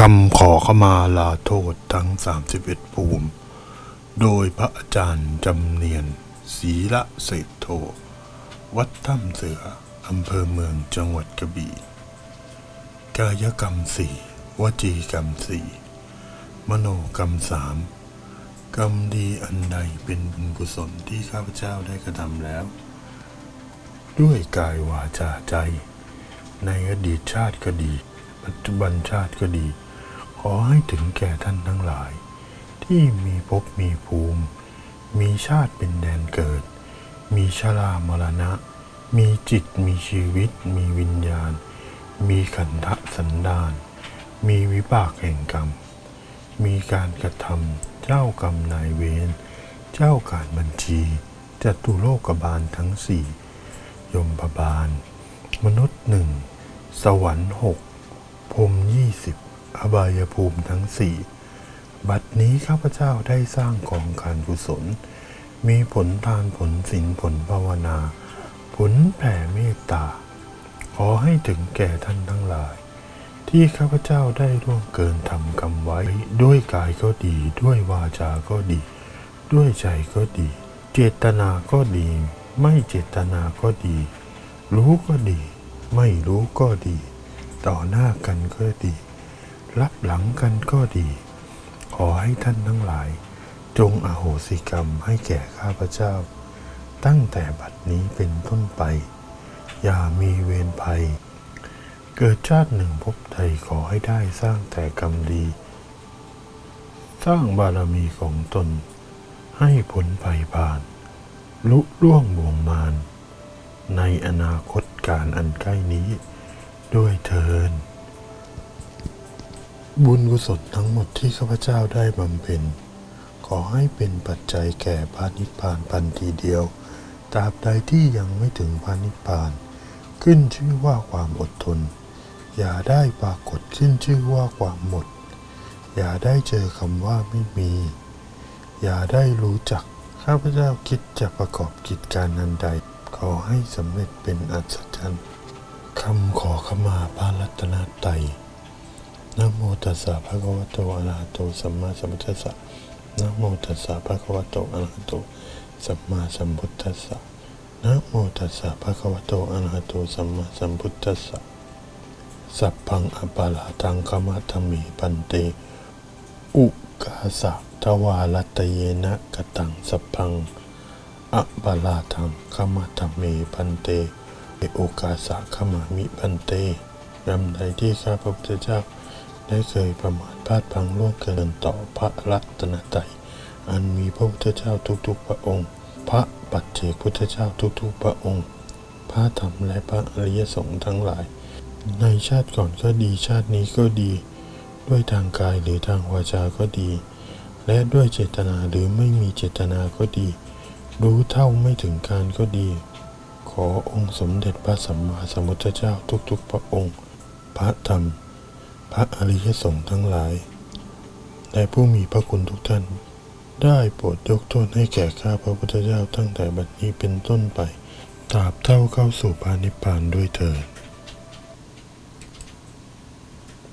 คำขอขมาลาโทษทั้ง 31 ภูมิ โดยพระอาจารย์จำเนียนศรีละเศรษโท วัดถ้ำเสือ อำเภอเมืองจังหวัดกระบี่ กายกรรมสี่วจีกรรมสี่มโนกรรมสามกรรมดีอันใดเป็นบุญกุศลที่ข้าพเจ้าได้กระทำแล้ว ด้วยกายวาจาใจ ในอดีตชาติก็ดี ปัจจุบันชาติก็ดี ขอให้ถึงแก่ท่านทั้งหลาย ที่มีภพมีภูมิ มีชาติเป็นแดนเกิด มีชรามรณะ มีจิตมีชีวิต มีวิญญาณ มีขันธสันดาน มีวิบากแห่งกรรม มีการกระทำเจ้ากรรมนายเวรเจ้าการบัญชีจตุโลกบาลทั้งสี่ยมบาล มนุษย์หนึ่งสวรรค์หกพรมยี่สิบ อบายภูมิทั้งสี่บัดนี้ข้าพเจ้าได้สร้างกองการกุศล มีผลทานผลศีลผลภาวนา ผลแผ่เมตตา ขอให้ถึงแก่ท่านทั้งหลาย ที่ข้าพเจ้าได้ร่วงเกินทำกรรมไว้ ด้วยกายก็ดี ด้วยวาจาก็ดี ด้วยใจก็ดี เจตนาก็ดี ไม่เจตนาก็ดี รู้ก็ดี ไม่รู้ก็ดี ต่อหน้ากันก็ดี รับหลังกันก็ดี ขอให้ท่านทั้งหลาย จงอโหสิกรรมให้แก่ข้าพเจ้า ตั้งแต่บัดนี้เป็นต้นไป อย่ามีเวรภัย เกิดชาติหนึ่งพบใดขอให้ได้สร้างแต่กรรมดี สร้างบารมีของตน ให้ผลไผ่ผ่านลุล่วงบ่วงมาน ในอนาคตการอันใกล้นี้ ด้วยเทิน บุญกุศลทั้งหมดที่ข้าพเจ้าได้บำเพ็ญ ขอให้เป็นปัจจัยแก่พระนิพพานพันทีเดียว ตราบใดที่ยังไม่ถึงพระนิพพาน ขึ้นชื่อว่าความอดทน อย่าได้ปรากฏขึ้นชื่อว่าความหมด อย่าได้เจอคำว่าไม่มี อย่าได้รู้จัก ข้าพเจ้าคิดจะประกอบกิจการนันใด ขอให้สำเร็จเป็นอัศจรรย์คำขอขมาพระรัตนตรัย นะโมตัสสะภะคะวะโตอะระหะโตสัมมาสัมพุทธัสสะนะโมตัสสะภะคะวะโตอะระหะโตสัมมาสัมพุทธัสสะนะโมตัสสะภะคะวะโตอะระหะโตสัมมาสัมพุทธัสสะสัพพังอปาลาตังคมะธมิปันเต อุกาสะทวารัตเยนะกตังสัพพังอะบาลาทังขมาธรรมเมพันเตเอโอกาสะขมามิพันเตยำใดที่ข้าพระพุทธเจ้า ได้เคยประมาทพลาดพลังล่วงเกินต่อพระรัตนตรัยอันมีพระพุทธเจ้าทุกๆพระองค์ พระปัจเจกพุทธเจ้าทุกๆพระองค์ พระธรรมและพระอริยสงฆ์ทั้งหลาย ในชาติก่อนก็ดีชาตินี้ก็ดี ด้วยทางกายหรือทางวาจาก็ดี และด้วยเจตนาหรือไม่มีเจตนาก็ดี รู้เท่าไม่ถึงการก็ดี ขอองค์สมเด็จพระสัมมาสัมพุทธเจ้าทุกๆพระองค์ พระธรรม พระอริยสงฆ์ทั้งหลาย และผู้มีพระคุณทุกท่าน ได้โปรดยกโทษให้แก่ข้าพระพุทธเจ้าตั้งแต่บัดนี้เป็นต้นไปตราบเท่าเข้าสู่พานิพพานด้วยเถิด